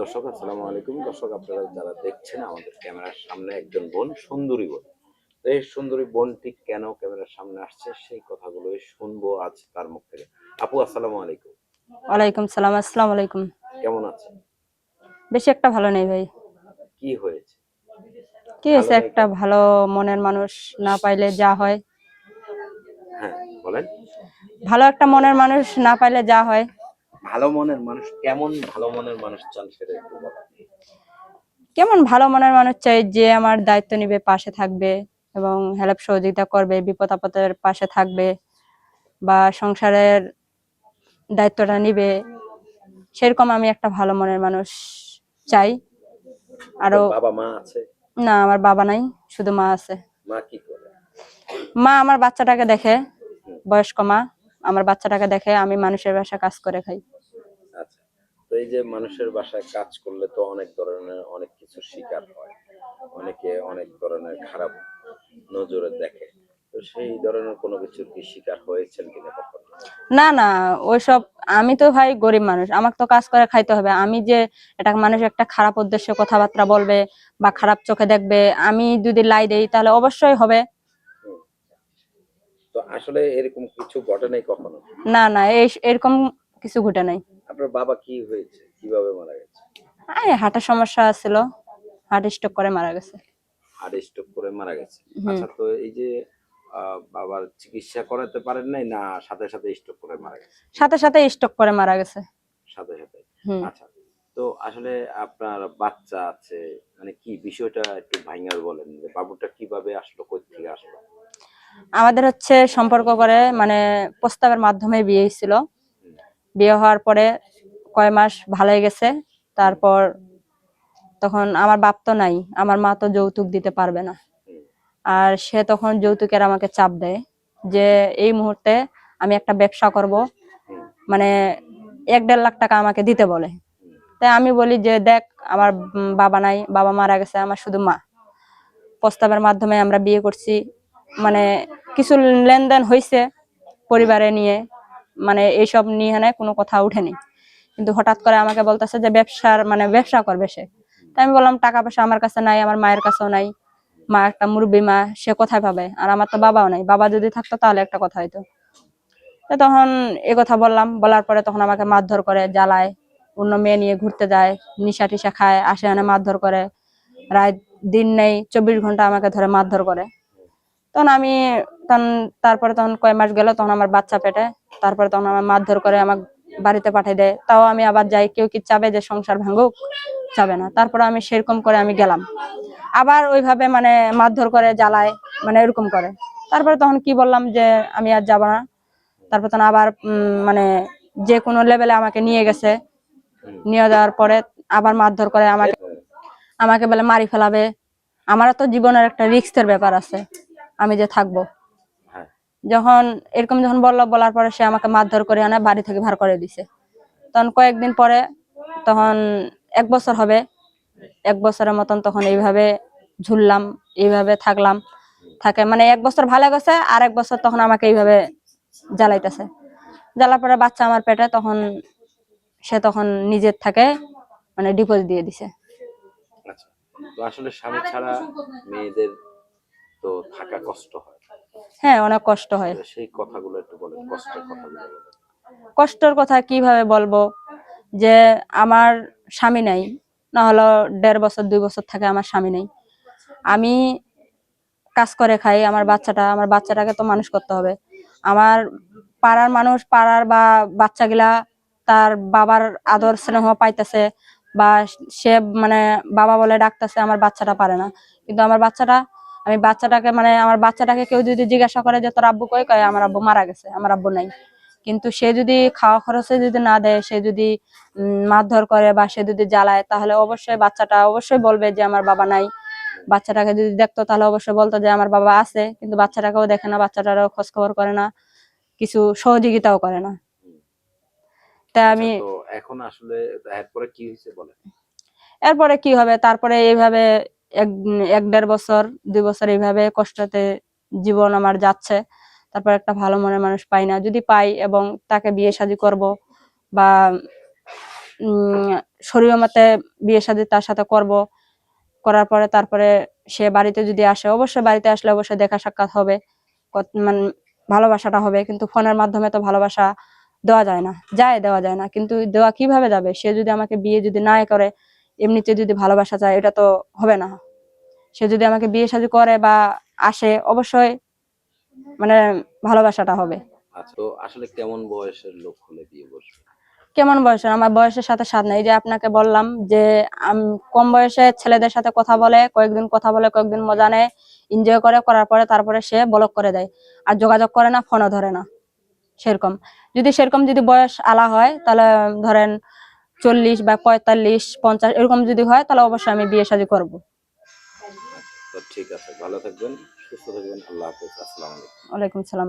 দর্শক আসসালামু আলাইকুম। দর্শক আপনারা যারা দেখছেন আমাদের ক্যামেরার সামনে একজন বোন সুন্দরী বোন। তো এই সুন্দরী বোনটি কেন ক্যামেরার সামনে আসছে সেই কথাগুলোই শুনব আজ তার মুখ থেকে। আপু আসসালামু আলাইকুম। ওয়ালাইকুম সালাম আসসালামু আলাইকুম। কেমন আছেন? বেশি একটা ভালো নেই ভাই। কি হয়েছে? কি হয়েছে? একটা ভালো মনের মানুষ না পাইলে যা হয়। হ্যাঁ বলেন। ভালো একটা মনের মানুষ না পাইলে যা হয়। ভালো মনের মানুষ কেমন ভালো মনের মানুষ চান সেটা একটু বলেন কেমন ভালো মনের মানুষ চাই যে আমার দায়িত্ব নিবে পাশে থাকবে এবং হেল্প সহযোগিতা করবে বিপদ আপদের পাশে থাকবে বা সংসারের দায়িত্বটা নিবে। সেরকম আমি একটা ভালো মনের মানুষ চাই। আরও বাবা মা আছে? না আমার বাবা নাই শুধু মা আছে। মা কি করে? মা আমার বাচ্চাটাকে দেখে বয়স্ক মা আমার বাচ্চাটাকে দেখে আমি মানুষের বাসায় কাজ করে খাই। এই যে মানুষের বাসায় কাজ করলে তো অনেক ধরনের অনেক কিছু শিকার হয়। অনেকে অনেক ধরনের খারাপ নজরে দেখে। তো সেই ধরনের কোনো কিছুর কি শিকার হয়েছেন কিনা কখনো? না না ওইসব আমি তো ভাই গরিব মানুষ আমাকে তো কাজ করে খাইতে হবে। আমি যে এটা মানুষ একটা খারাপ উদ্দেশ্যে কথাবার্তা বলবে বা খারাপ চোখে দেখবে আমি যদি লাই দেই তাহলে অবশ্যই হবে। তো আসলে এরকম কিছু ঘটে নাই কখনো? না না এরকম কিছু ঘটে নাই। আপনার বাবা কি হয়েছে? কীভাবে মারা গেছে? এই হাঁটার সমস্যা ছিল। হার্ট স্ট্রোক করে মারা গেছে। হার্ট স্ট্রোক করে মারা গেছে। আচ্ছা তো এই যে বাবার চিকিৎসা করাতে পারেন নাই না সাথে সাথে স্ট্রোক করে মারা গেছে? সাথে সাথে স্ট্রোক করে মারা গেছে। সাথে সাথে? আচ্ছা তো আসলে আপনার বাচ্চা আছে মানে কি বিষয়টা একটু ভাঙার বলেন যে বাবুটা কীভাবে আসলো কই থেকে আসলো? আমাদের হচ্ছে সম্পর্ক করে মানে প্রস্তাবের মাধ্যমে বিয়ে হয়েছিল। বিয়ে হওয়ার পরে কয় মাস ভালোই গেছে, তারপর তখন আমার বাপ তো নাই, আমার মা তো যৌতুক দিতে পারবে না। আর সে তখন যৌতুকের আমাকে চাপ দেয় যে এই মুহূর্তে আমি একটা ব্যবসা করব মানে এক দেড় লাখ টাকা আমাকে দিতে বলে। তাই আমি বলি যে দেখ, আমার বাবা নাই, বাবা মারা গেছে, আমার শুধু মা। প্রস্তাবের মাধ্যমে আমরা বিয়ে করছি মানে কিছু লেনদেন হয়েছে পরিবারে নিয়ে মানে এইসব নিয়ে না কোনো কথা উঠেনি। কিন্তু হঠাৎ করে আমাকে বলতেছে যে ব্যবসার মানে ব্যবসা করবে সে। তাই আমি বললাম, টাকা পয়সা আমার কাছে নাই, আমার মায়ের কাছেও নাই। মা একটা মুরব্বী মা, সে কোথায় পাবে? আর আমার তো বাবাও নাই। বাবা যদি থাকতো তাহলে একটা কথা হইতো। তখন এ কথা বললাম, বলার পরে তখন আমাকে মারধর করে, জ্বালায়, অন্য মেয়ে নিয়ে ঘুরতে যায়, নিশা টিশা খায়, আসে আনে মারধর করে। রাত দিন নেই, চব্বিশ ঘণ্টা আমাকে ধরে মারধর করে। তখন আমি তখন তারপরে তখন কয় মাস গেল, তখন আমার বাচ্চা পেটে। তারপরে তখন আমার মারধর করে আমার বাড়িতে পাঠিয়ে দেয়। তাও আমি আবার যাই, কেউ কি চাবে যে সংসার ভাঙুক? চাবে না। তারপরে আমি সেরকম করে আমি গেলাম। আবার ওইভাবে মানে মারধর করে, জ্বালায় মানে এরকম করে। তারপরে তখন কি বললাম যে আমি আর যাব না। তারপর তখন আবার মানে যে কোনো লেভেলে আমাকে নিয়ে গেছে। নিয়ে যাওয়ার পরে আবার মারধর করে আমাকে আমাকে বলে মারি ফেলাবে। আমারও তো জীবনের একটা রিস্কের ব্যাপার আছে। আমি যে থাকব। হ্যাঁ। যখন এরকম যখন বলল বলার পরে সে আমাকে মারধর করে আনে বাড়ি থেকে ভার করে দিছে। তখন কয়েকদিন পরে তখন এক বছর হবে এক বছরের মতন তখন এইভাবে ঝুললাম এইভাবে থাকলাম। থাকে মানে এক বছর ভালো গেছে আর এক বছর তখন আমাকে এইভাবে জ্বালাইতেছে। জ্বালার পরে বাচ্চা আমার পেটে তখন সে তখন নিজের থাকে মানে ডিপোজিট দিয়ে দিছে। আচ্ছা। আসলে স্বামী ছাড়া মেয়েদের তো থাকা কষ্ট হয়। হ্যাঁ অনেক কষ্ট হয়। সেই কথাগুলো একটু বলেন কষ্টের কথাগুলো কষ্টের কথা কীভাবে বলব? যে আমার স্বামী নাই না হলো দেড় বছর দুই বছর থাকে আমার স্বামী নাই। আমি কাজ করে খাই আমার বাচ্চাটা আমার বাচ্চাটাকে তো মানুষ করতে হবে। আমার পাড়ার মানুষ পাড়ার বা বাচ্চাগুলা তার বাবার আদর স্নেহ পাইতেছে বা সে মানে বাবা বলে ডাকতেছে আমার বাচ্চাটা পারে না। কিন্তু আমার বাচ্চাটা আমি বাচ্চাটাকে মানে আমার বাচ্চাটাকে কেউ যদি জিজ্ঞাসা করে যে তোর আব্বু কই? কয় আমার আব্বু মারা গেছে আমার আব্বু নাই। কিন্তু সে যদি খাওয়া খরচে যদি না দেয় সে যদি মারধর করে বা সে যদি জ্বালায় তাহলে অবশ্যই বাচ্চাটা অবশ্যই বলবে যে আমার বাবা নাই। বাচ্চাটাকে যদি দেখতো তাহলে অবশ্যই বলতো যে আমার বাবা আছে। কিন্তু বাচ্চাটাকেও দেখে না বাচ্চাটারও খোঁজ খবর করে না কিছু সহযোগিতাও করে না। তাই আমি আচ্ছা, এখন আসলে এরপরে কি হয়েছে বলেন? এরপরে কি হবে? তারপরে এইভাবে এক এক দেড় বছর, দুই বছর এইভাবে কষ্টতে জীবন আমার যাচ্ছে। তারপর একটা ভালো মনের মানুষ পাই না। যদি পাই এবং তাকে বিয়ে শাদী করব বা শরীর মতে বিয়ে শাদী তার সাথে করব, করার পরে তারপরে সে বাড়িতে যদি আসে, অবশ্যই বাড়িতে আসলে অবশ্যই দেখা সাক্ষাৎ হবে। মানে ভালোবাসাটা হবে, কিন্তু ফোনের মাধ্যমে তো ভালোবাসা দেওয়া যায় না, যায়, দেওয়া যায় না। কিন্তু দেওয়া কীভাবে যাবে? সে যদি আমাকে বিয়ে যদি না করে, এমনিতে যদি ভালোবাসা যায় এটা তো হবে না। সে যদি আমাকে বিয়ে শাদী করে বা আসে অবশ্যই মানে ভালোবাসাটা হবে। আচ্ছা তো আসলে কেমন বয়সের লোক হলে বিয়ে বসবে কেমন বয়সের? আমার বয়সের সাথে সাথ নেই। যে আপনাকে বললাম যে আম- কম বয়সে ছেলেদের সাথে কথা বলে কয়েকদিন কথা বলে কয়েকদিন মজা নেয় এনজয় করে করার পরে তারপরে সে ব্লক করে দেয়। আর যোগাযোগ করে না ফোনও ধরে না। সেরকম। যদি সেরকম যদি বয়স আলা হয় তাহলে ধরেন চল্লিশ বা পঁয়তাল্লিশ পঞ্চাশ এরকম যদি হয় তাহলে অবশ্যই আমি বিয়ে শাদী করব। ঠিক আছে ভালো থাকবেন সুস্থ থাকবেন আল্লাহ হাফেজ আসসালামু আলাইকুম। ওয়ালাইকুম সালাম